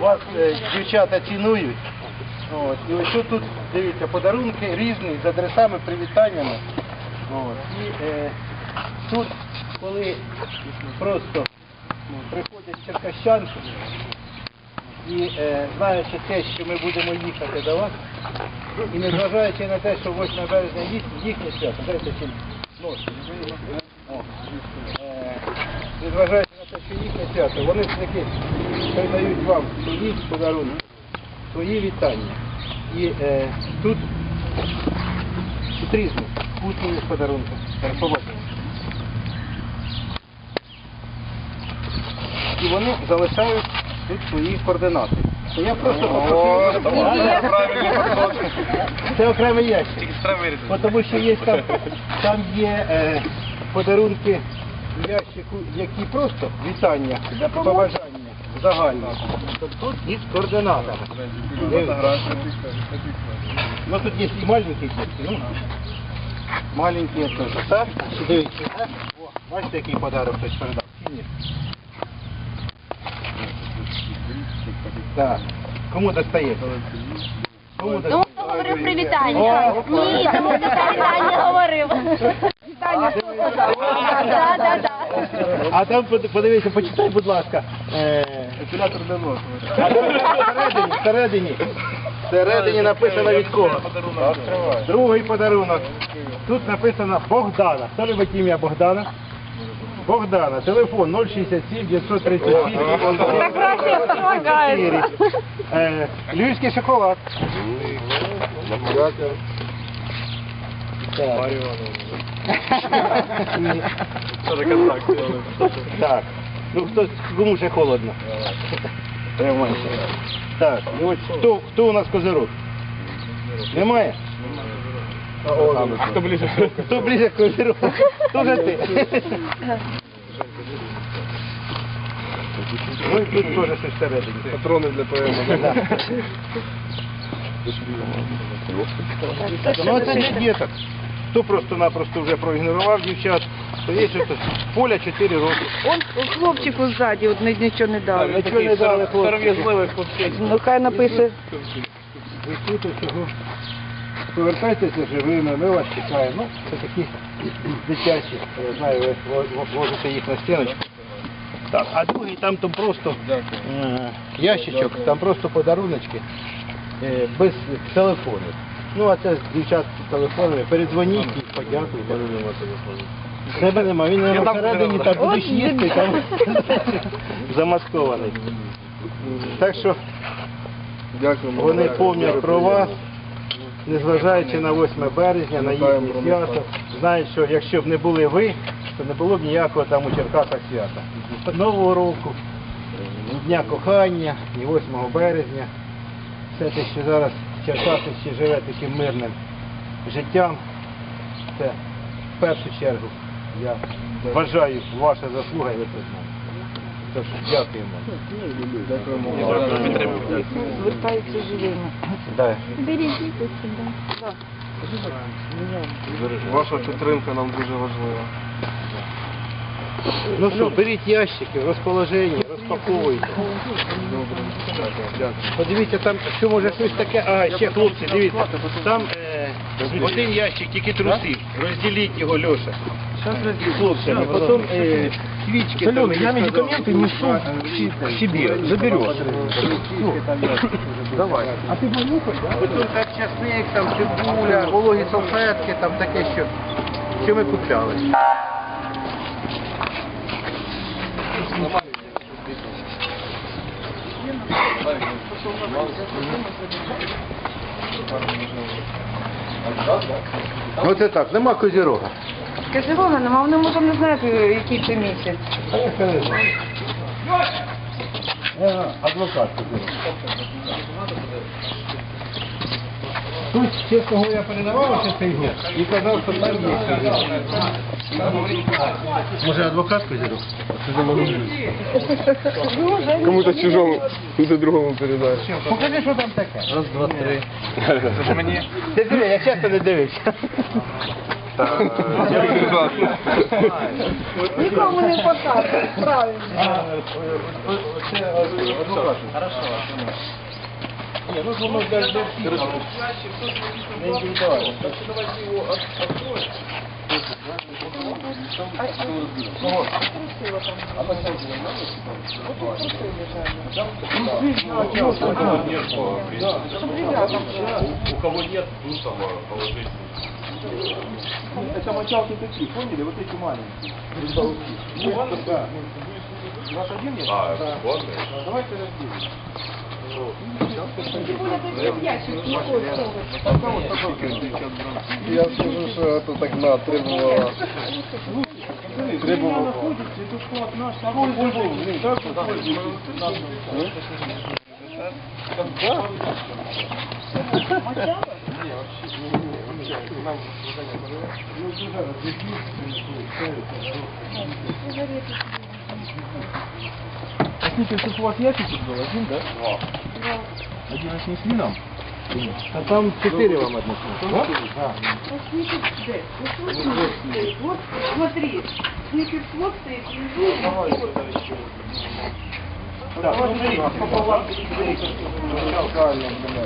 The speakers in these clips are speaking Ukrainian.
вас е, дівчата цінують. І ось тут, дивіться, подарунки різні з адресами, привітаннями. І е, тут, коли просто ну, приходять черкащанки і е, знаючи те, що ми будемо їхати до вас, і незважаючи на те, що 8 березня їх, їхнє свято, дайте чим Незважаючи на те, що їхнє свято, вони все-таки передають вам свої подарунки, свої вітання. І е, тут, тут різні вкусні подарунки. Побачимо. І вони залишають тут свої координати. То я просто попросив. Це окремий ящик. Тому що є там, там є е, подарунки в ящику, які просто вітання, побажання загальні. Тут із координатами. Ну тут є і маленькі дітки, ну маленькі теж. Так, дивіться. бачите, який подарок хтось передав? Ні? Так. Кому достає? Кому Тому достає? хто говорив привітання. Ні, тому хто привітання говорив. Да, да, да. А там под- подивіться, почитай, будь ласка. Е, а там всередині, всередині, всередині написано від кого. Другий подарунок. Тут написано Богдана. Хто любить ім'я Богдана? Богдана. Телефон 067 936 94. Е, Львівський шоколад. Так. Ні. Тоже контакт. Так. Ну хто кому ще холодно? Тримайся. Так, і ось хто, хто у нас козирок? Немає? А хто ближче? Хто ближе к козироку? Тоже ти. Ну і тут теж щось всередині. Патрони для ПМ. Ну це для діток. Хто просто-напросто вже проігнорував дівчат, то є щось. Поля 4 роки. Он хлопчику ззаді, от нічого не дали. Нічого не дали хлопці. Ну хай напише. Ви тут усього повертайтеся живими, ми вас чекаємо. Ну, це такі дитячі, я знаю, ви во- вложите їх на стіночку. Так, а другий там то просто е, ящичок, там просто подаруночки е, без телефонів. Ну, а це з дівчат з телефонами. Передзвоніть і подякуйте. Тебе нема, він не всередині, так будеш їсти, там замаскований. Так що Дякуємо. вони пам'ятають про вас, незважаючи на 8 березня, на їхнє свято. Знають, що якщо б не були ви, то не було б ніякого там у Черкасах свята. Нового року, Дня кохання, ні 8 березня. Все те, що зараз Черкаси ще живе таким мирним життям, це в першу чергу я вважаю ваша заслуга і ви це знаєте. Тож дякуємо. Дякуємо. Звертаються живими. Да. Ваша підтримка нам дуже важлива. Ну що, беріть ящики, розположені, розпаковуйте. Подивіться, там що може щось таке. А, ще хлопці, дивіться. Там е, один ящик, тільки трусів. Розділіть його, Льоша. З хлопцями. Потім е, свічки. там, я медикаменты несу к себе, заберешь. Давай. А ти понюхай, да? Так часник, там цибуля, вологі салфетки, там таке, що, що ми купляли. Оце так, нема козірога. Козірога нема, вони може не знають, який це місяць. Адвокат я це не знаю. Я. Тут, передавав цей год і казав, що там є. Може адвокат козірог? Кому-то чужому, кому-то другому передай. Покажи, що там таке. Раз, два, три. Ти диви, я часто не дивився. Нікому не покажуть, правильно. Це адвокат. Хорошо. Ні, ну воно для для всіх. Не індивідуально. У кого нет, ну там положить. Это мочалки такие, поняли? Вот эти маленькие. Да. У вас один есть? А, Да. вот. Давайте разделим. Тем более, это не ящик не Я слышу, что это так на требовало. Требовало. Thank you. как вы Простите, тут у вас ящик тут был один, да? Два. Один отнесли нам? А там четыре вам отнесли. Да? Да. Вот, смотри, снипер вот стоит внизу. Так, ну, смотри, пополам перебери, как ты сказал, правильно, да.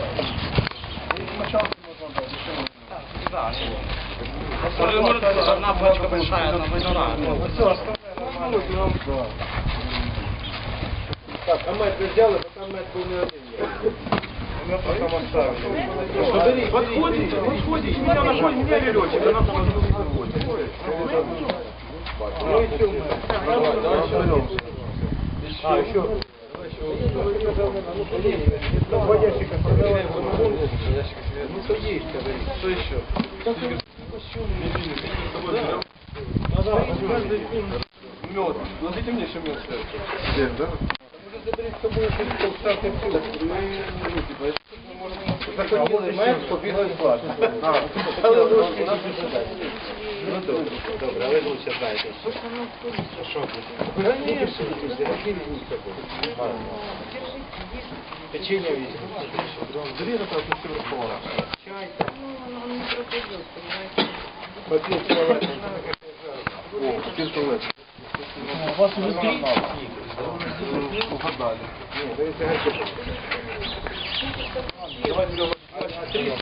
Сначала можно дать, Одна пачка большая, одна Ну, все, остальное нормально. Так, а мед ви взяли, бо там мед був не один є. Мед потім оставили. Подходите, подходите, меня на шой, меня верёте, да на шой не будет. А, еще. Два ящика продавай. Ну, то есть, что еще? Мед. Назовите мне еще мед. Здесь, да? Уже забери с собой полстарты Заходили мед, побігли спати. Але трошки нас Ну добре, добре, але ви лучше знаєте. Що ви? Конечно, Печенье везде. Бери, это все враховано. Чай. Попил туалет. О, попил туалет. У вас уже три? Угадали. Нет, это горячо. Давайте его три.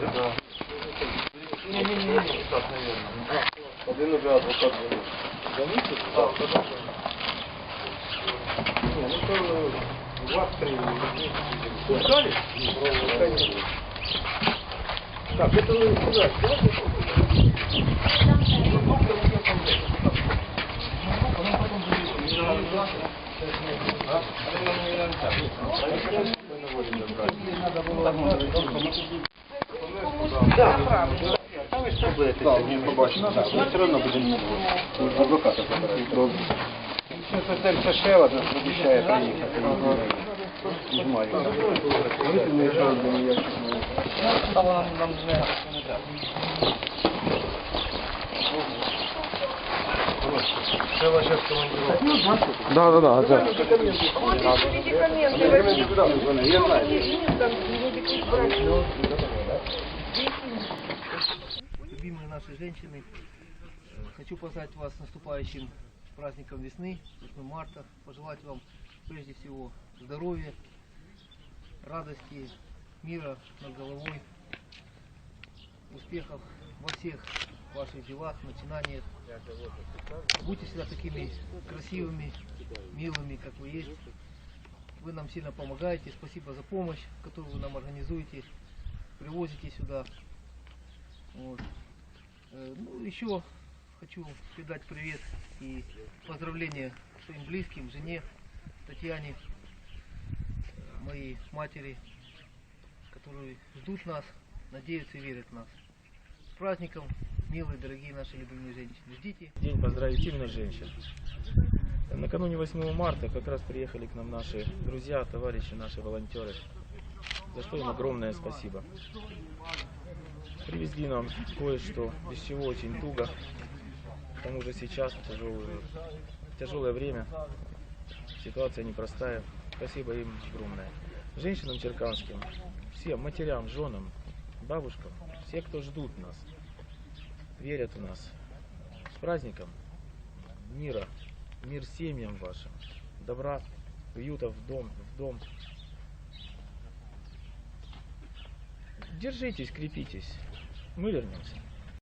Да. Не-не-не, так, наверное. Один уже адвокат звонит. Звоните? Да, потом. Не, ну то у вас три. Пускали? Так, это вы сюда. Ми все одно будемо адвоката забирати. Це ще одна обіцяє приїхати. Ще Да, да, да, знаю. любимые наши женщины, э, хочу поздравить вас с наступающим праздником весны, 8 марта, пожелать вам прежде всего здоровья, радости, мира над головой, успехов во всех ваших делах, начинаниях. Будьте всегда такими красивыми, милыми, как вы есть. Вы нам сильно помогаете. Спасибо за помощь, которую вы нам организуете, привозите сюда. Вот. Э, Ну, еще хочу передать привет и поздравления своим близким, жене Татьяне, моей матери, которые ждут нас, надеются и верят в нас. С праздником, милые, дорогие наши любимые женщины. Ждите. День поздравить именно женщин. Накануне 8 марта как раз приехали к нам наши друзья, товарищи, наши волонтеры. За что им огромное спасибо. Привезли нам кое-что, без чего очень туго. К тому же сейчас тяжелое, тяжелое время, ситуация непростая. Спасибо им огромное. Женщинам черканским, всем матерям, женам, бабушкам, все, кто ждут нас, верят в нас. С праздником мира, мир семьям вашим, добра, уюта в дом, в дом. Держитесь, крепитесь. Мы вернемся.